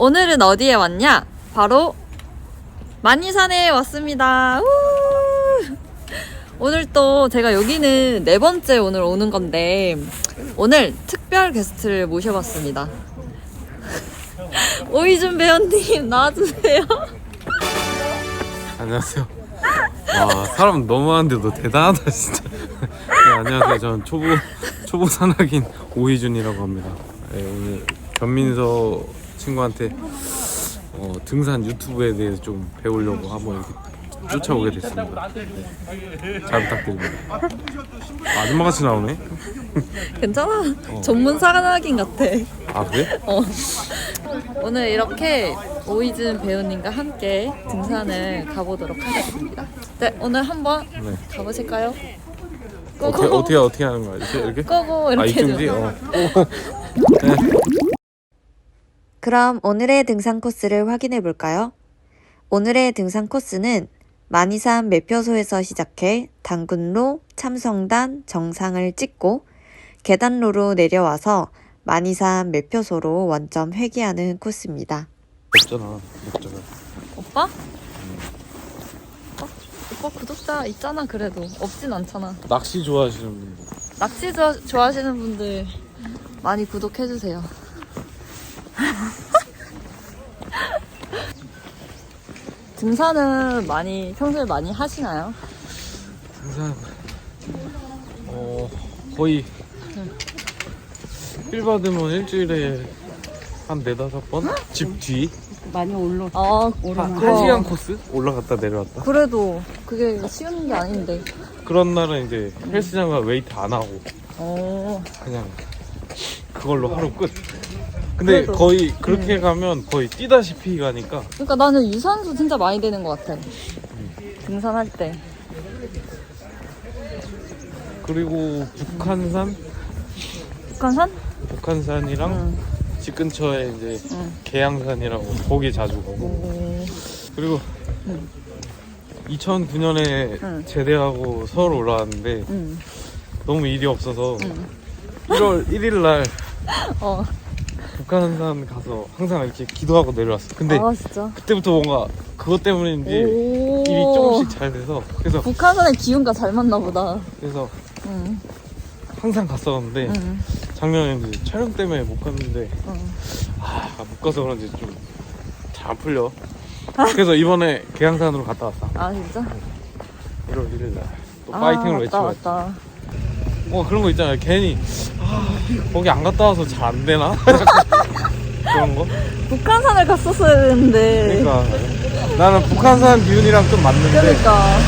오늘은 어디에 왔냐? 바로 만이산에 왔습니다. 우! 오늘 또 제가 여기는 네 번째 오늘 오는 건데 오늘 특별 게스트를 모셔봤습니다. 오이준 배우님 나와주세요. 안녕하세요. 와 사람 너무 많은데도 대단하다 진짜. 네, 안녕하세요. 저는 초보 초보 산악인 오희준이라고 합니다. 네, 오늘 변민서 친구한테 어, 등산 유튜브에 대해서 좀 배우려고 한번 이렇게 쫓아오게 됐습니다. 네, 잘 부탁드립니다. 아 줌마 같이 나오네. 괜찮아. 전문 사관학인 같아. 아 그래? 어. 오늘 이렇게 오이준 배우님과 함께 등산을 가보도록 하겠습니다. 네, 오늘 한번 네. 가보실까요? 어떻게 어떻게 어떻게 하는 거야? 이렇게 이렇게? 끄고 아 이렇게 이쪽이지? 해줘. 어. 오. 네. 그럼 오늘의 등산 코스를 확인해 볼까요? 오늘의 등산 코스는 만이산 매표소에서 시작해 당군로, 참성단, 정상을 찍고 계단로로 내려와서 만이산 매표소로 원점 회귀하는 코스입니다. 없잖아. 없잖아. 오빠? 오빠? 오빠 구독자 있잖아 그래도 없진 않잖아. 낚시 좋아하시는 분들. 낚시 좋아, 좋아하시는 분들 많이 구독해주세요. 등산은 많이 평소에 많이 하시나요? 등산 어 거의 일 받으면 일주일에 한 네다섯 번? 집 뒤? 많이 올라 아, 한, 그거. 한 시간 코스? 올라갔다 내려왔다 그래도 그게 쉬운 게 아닌데. 그런 날은 이제 헬스장 가 웨이트 안 하고 어, 그냥 그걸로 하루 끝 근데 그래도- 거의 그렇게 가면 거의 뛰다시피 가니까 그러니까 나는 유산소 진짜 많이 되는 것 같아. 등산할 때. 그리고 북한산? 북한산? 북한산이랑 응. 집 근처에 이제 응. 계양산이라고 거기 자주 가고 오. 그리고 2009년에 응. 제대하고 서울 올라왔는데 응. 너무 일이 없어서 응. 1월 1일 날 어. 북한산 가서 항상 이렇게 기도하고 내려왔어. 근데 아, 진짜. 그때부터 뭔가 그것 때문인지 오. 일이 조금씩 잘 돼서 그래서 북한산의 기운과 잘 맞나 보다. 그래서 응. 항상 갔었는데 응. 작년에 이제 촬영 때문에 못 갔는데 응. 아, 못 가서 그런지 좀 잘 안 풀려. 그래서 이번에 계양산으로 갔다 왔어. 아, 진짜? 1월 1일 날. 또 아, 파이팅을 맞다, 외치고 왔지. 맞다. 뭐 그런 거 있잖아요. 괜히 아, 거기 안 갔다 와서 잘 안 되나? 그런 거? 북한산을 갔었어야 되는데. 그러니까 나는 북한산 기운이랑 좀 맞는데 그러니까.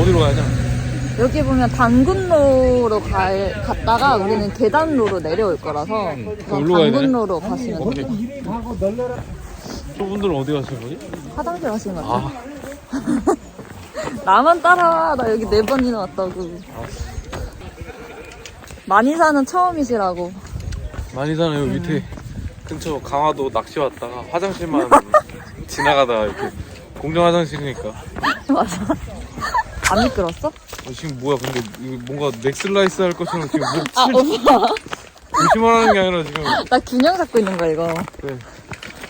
어디로 가냐? 여기 보면 단군로로 가, 갔다가 우리는 계단로로 내려올 거라서 가야 되네? 단군로로 가시면 오케이. 돼요. 저분들은 어디 가신 거지? 화장실 가시는 것 같아요. 아, 나만 따라와. 나 여기 네 번이나 왔다고. 많이 사는 처음이시라고. 많이 사네요. 음. 밑에 근처 강화도 낚시 왔다가 화장실만 지나가다가 이렇게 공정 화장실이니까 맞아. 안 미끄럽어? 어, 지금 뭐야? 근데 이거 뭔가 넥슬라이스 할 것처럼 지금 목 아, 칠, 오빠. 조심하라는 게 아니라 지금 나 균형 잡고 있는 거야, 이거. 네.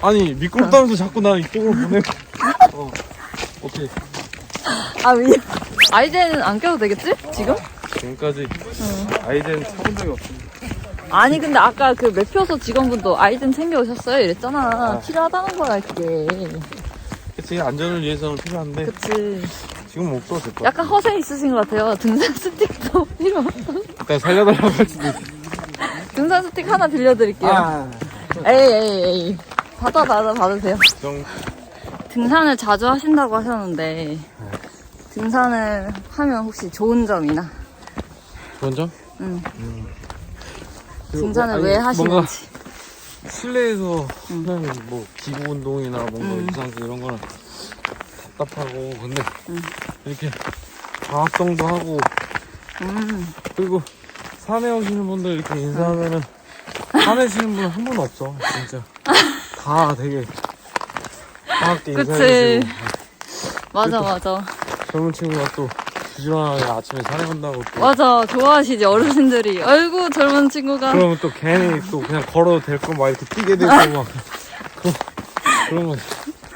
아니 미끄럽다면서 자꾸 나 이쪽으로 보내. 어, 오케이. 아, 위. 아이젠 안 껴도 되겠지? 지금? 지금까지 아이젠 사본 적이 없습니다. 아니, 근데 아까 그 매표소 직원분도 아이젠 챙겨오셨어요? 이랬잖아. 아. 필요하다는 거야, 그게. 그치 안전을 위해서는 필요한데 그치. 지금 못 써도 될것 같아. 약간 허세 있으신 것 같아요. 등산 스틱도 필요. 일단 살려달라고 할 수도 있어. 등산 스틱 하나 빌려드릴게요. 아, 에이, 에이, 에이. 받아, 받아, 받으세요. 정 등산을 자주 하신다고 하셨는데, 등산을 하면 혹시 좋은 점이나, 좋은 점? 응. 그리고 등산을 아니, 왜 뭔가 하시는지. 실내에서 응. 하는 뭐 기구 운동이나 뭔가 응. 유산소 이런 거는 답답하고 근데 응. 이렇게 방학동도 하고 음, 그리고 산에 오시는 분들 이렇게 인사하면은 산에 쉬는 분은 한 분 없어 진짜 다 되게 그치. 인사해주시고 맞아, 맞아. 젊은 친구가 또 부지런하게 아침에 산에 간다고 또. 맞아 좋아하시지 어르신들이. 아이고 젊은 친구가. 그러면 또 괜히 또 그냥 걸어도 될 거 막 이렇게 뛰게 되고 막. 그런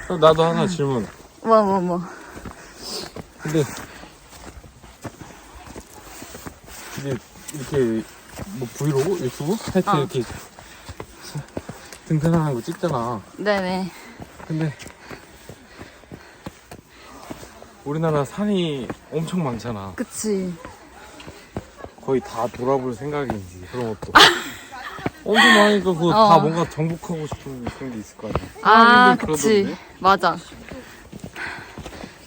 그럼 나도 하나 질문. 뭐 뭐 뭐. 근데 이게 이렇게 뭐 브이로그 유튜브? 하여튼 어. 이렇게 등산하는 거 찍잖아. 네네. 근데 우리나라 산이 엄청 많잖아 그치. 거의 다 돌아볼 생각인지 그런 것도 엄청 많으니까 그거 어. 다 뭔가 정복하고 싶은 그런 게 있을 거 아니야 아, 그치. 그러던데? 맞아.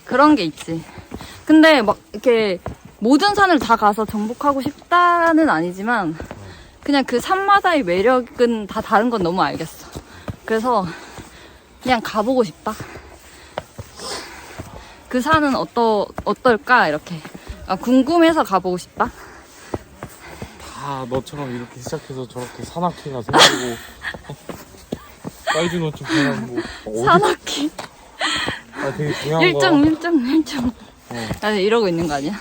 그런 게 있지. 근데 막 이렇게 모든 산을 다 가서 정복하고 싶다는 아니지만 그냥 그 산마다의 매력은 다 다른 건 너무 알겠어. 그래서 그냥 가보고 싶다. 그 산은 어떠, 어떨까? 이렇게. 아, 궁금해서 가보고 싶다. 다 너처럼 이렇게 시작해서 저렇게 산악회가 생기고 사이즈 노트 변하고 뭐 어디 산악회. 아 되게 중요한 일정, 거야 일정, 일정. 어. 아니, 이러고 있는 거 아니야?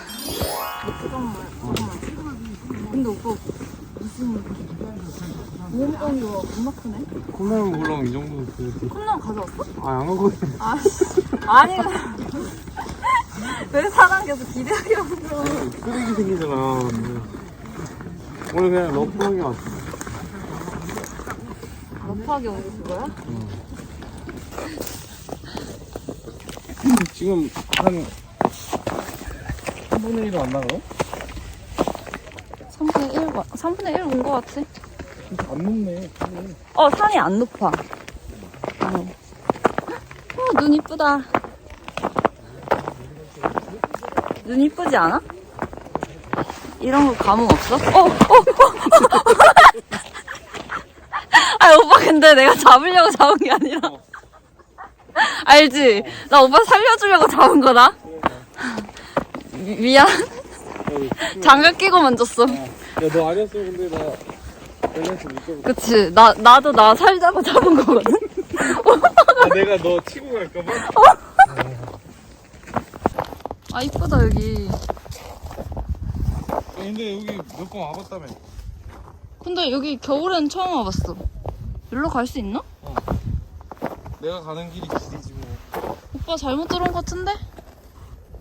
근데 오빠 무슨 모험병이가 겁나 크네? 콩나물 물렁 이 정도는 그 컵라면 가져왔어? 아안 하고 아 니 왜 사람께서 기대하게 하고 쓰레기 생기잖아. 오늘 그냥 러프하게 왔어. 러프하게 온게 그거야? 지금 한 3분의 1은 안 나가요? 3분의 1, 3분의 1 온 거 같아. 안 높네. 어 산이 안 높아. 어, 어, 눈 이쁘다 눈 이쁘지 않아? 이런 거 감흥 없어? 어, 어, 어. 아 오빠 근데 내가 잡으려고 잡은 게 아니라 알지? 나 오빠 살려주려고 잡은 거다 미, 미안 장갑 끼고 만졌어 야너 아니었어 근데 나 밸런스 못 잡고 그치 나, 나도 나 살자고 잡은 거거든 아, 내가 너 치고 갈까봐? 아 이쁘다 여기 근데 여기 몇 번 와봤다며 근데 여기 겨울엔 처음 와봤어 여기로 갈 수 있나? 내가 가는 길이 길이지 뭐 오빠 잘못 들어온 것 같은데?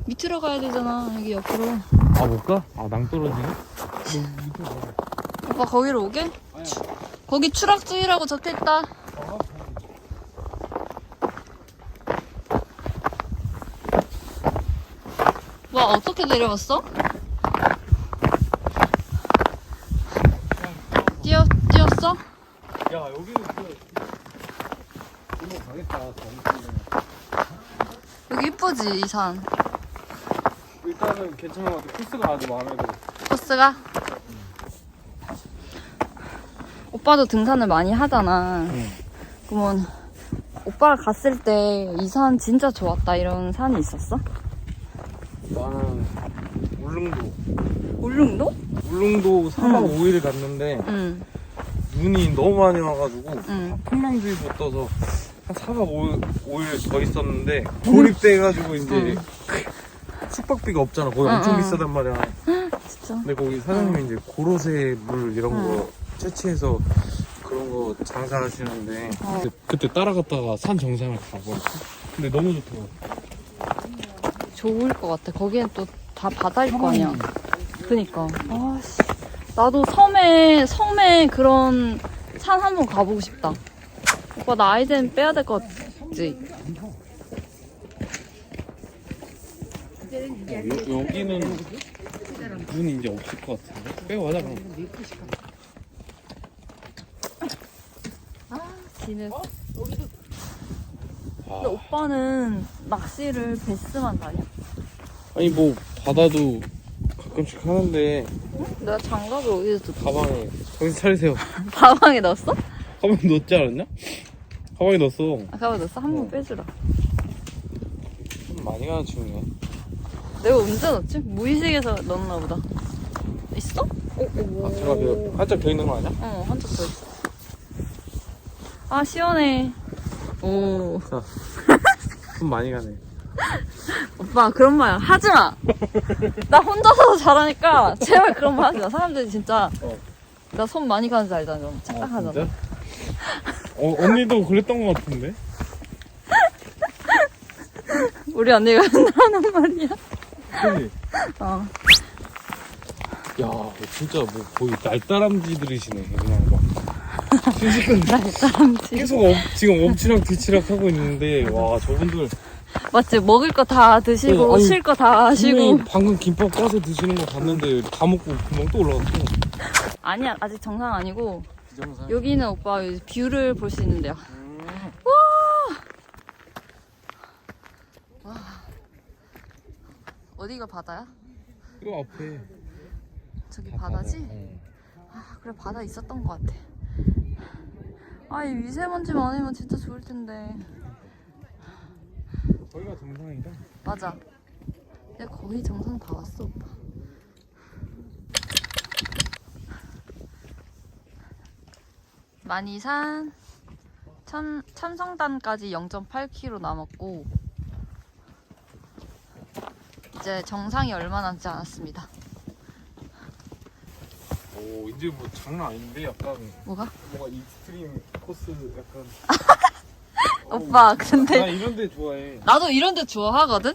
밑으로 가야 되잖아 여기 옆으로 아, 못 가? 아, 낭떠러지네? 오빠 거기로 오게? 추- 거기 추락주의라고 적혀있다 와 어떻게 내려왔어? 뛰어, 뛰었어? 야, 여기는 그. 이거 가겠다. 여기 이쁘지 이 산 일단은 괜찮은 것 같아. 코스가 아주 마음에 들어. 코스가? 오빠도 등산을 많이 하잖아. 그러면 오빠가 갔을 때 이 산 진짜 좋았다 이런 산이 있었어? 나는 울릉도. 울릉도? 울릉도 4박 응. 5일 갔는데 응, 눈이 너무 많이 와가지고 응. 풍랑주의보 떠서 한 4박 5일, 5일 더 있었는데 고립돼가지고 이제 숙박비가 없잖아. 거기 응, 엄청 응. 비싸단 말이야. 진짜. 근데 거기 사장님이 이제 고로쇠 물 이런 거 채취해서 그런 거 장사하시는데 어. 그때, 그때 따라갔다가 산 정상을 가버렸어. 근데 너무 좋더라고. 좋을 것 같아. 거기엔 또 다 바다일 거 아니야. 그니까. 아씨. 나도 섬에, 섬에 그런 산 한번 가보고 싶다. 오빠 나 아이젠 빼야 될 것 같지? 여, 여기는 눈이 이제 없을 것 같은데? 빼고 가자 그럼. 지는. 근데 오빠는 낚시를 베스만 다녀? 아니 뭐 바다도 가끔씩 하는데 내가 장갑을 어디서 줬 가방에 정신 차리세요. 가방에 넣었어? 가방에 넣었지 않았냐? 가방에 넣었어. 아, 가방에 넣었어? 한 번 어. 빼주라. 좀 많이 가는 친구네. 내가 언제 넣었지? 무의식에서 넣었나 보다. 있어? 오, 오. 아, 제가 그 한짝 더 있는 거 아니야? 어, 한쪽 더 있어. 아, 시원해. 오. 손 많이 가네. 오빠 그런 말 하지 마. 나 혼자서 잘하니까 제발 그런 말 하지 마. 사람들이 진짜 어. 나 손 많이 가는 줄 알잖아. 착각하잖아. 진짜? 어, 언니도 그랬던 것 같은데? 우리 언니가 한다는 말이야. 그지? 어. 야, 진짜 뭐 거의 날다람쥐들이시네. 그냥 막. 순식간 나 사람지. 계속 엎, 지금 엎치락 뒤치락 하고 있는데, 와, 저분들. 맞지? 먹을 거 다 드시고 어, 아니, 쉴 거 다 하시고. 분명히 방금 김밥 까서 드시는 거 봤는데, 다 먹고 금방 또 올라갔어. 아니야 아직 정상 아니고 비정상. 여기는 오빠 뷰를 볼 수 있는데요. 와. 어디가 바다야? 이거 앞에. 저기 다 바다지? 바다야. 어. 아, 그래 바다 있었던 것 같아. 아, 이 미세먼지만 아니면 진짜 좋을 텐데. 저희가 정상이다. 맞아. 내가 거의 정상 다 왔어, 오빠. 만이산 참 참성단까지 0.8km 남았고 이제 정상이 얼마 남지 않았습니다. 오, 이제 뭐 장난 아닌데? 약간 뭐가? 뭔가 익스트림 코스 약간. 오빠 근데 나 이런 데 좋아해. 나도 이런 데 좋아하거든?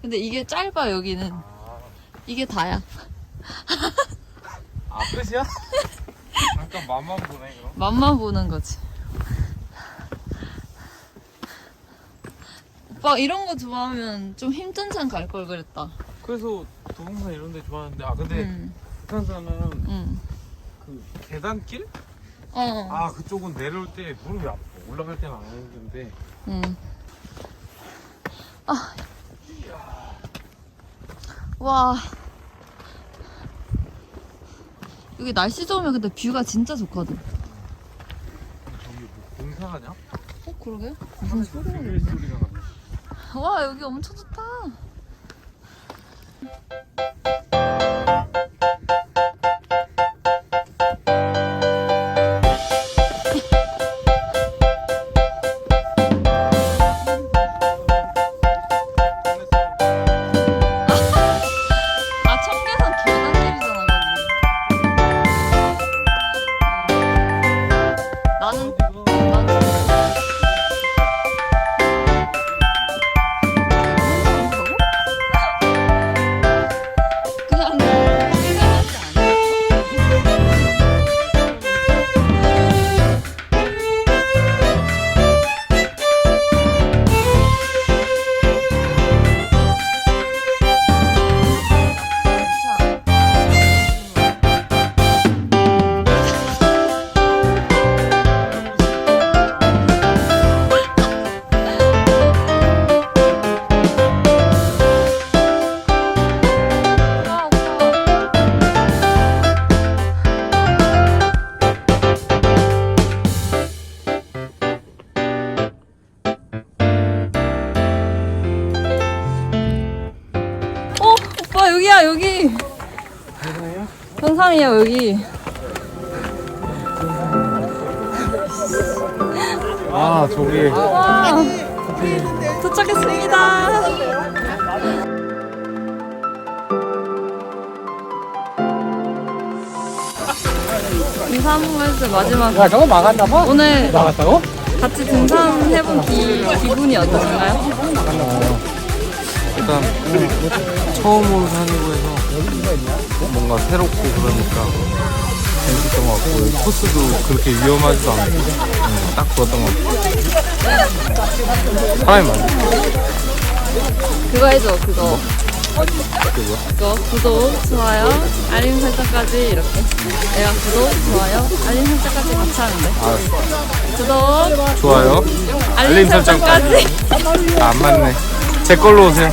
근데 이게 짧아 여기는 아, 이게 다야 아 끝이야? 잠깐 맛만 보네 그럼. 맛만 보는 거지 오빠 이런 거 좋아하면 좀 힘든 산 갈 걸 그랬다 그래서 도봉산 이런 데 좋아하는데 아 근데 응, 북한산은 응. 그 계단길? 어, 아 그쪽은 내려올 때 무릎이 아파 올라갈 때는 안 힘든데 응. 아. 와. 여기 날씨 좋으면 근데 뷰가 진짜 좋거든. 저기 뭐 공사하냐? 어, 그러게? 무슨 소리가 벨 소리가 나 와, 여기 엄청 좋다. 정상이야 여기. 아 저기 와, 도착했습니다. 해주세요 마지막. 야 저거 막았나 봐? 오늘 막았다고? 같이 등산해본 기, 기분이 어떠신가요? 일단 처음으로 산이고 해서 뭔가 새롭고 그러니까 재밌었던 것 같고 코스도 그렇게 위험하지도 않고 네, 딱 좋았던 것 같아요. 사람이 많네 그거 해줘 그거. 그거 그거 구독 좋아요 알림 설정까지 이렇게. 내가 구독 좋아요 알림 설정까지 같이 돼 알았어. 구독. 좋아요 알림 알림 설정까지. 설정까지. 아, 안 맞네. 제 걸로 오세요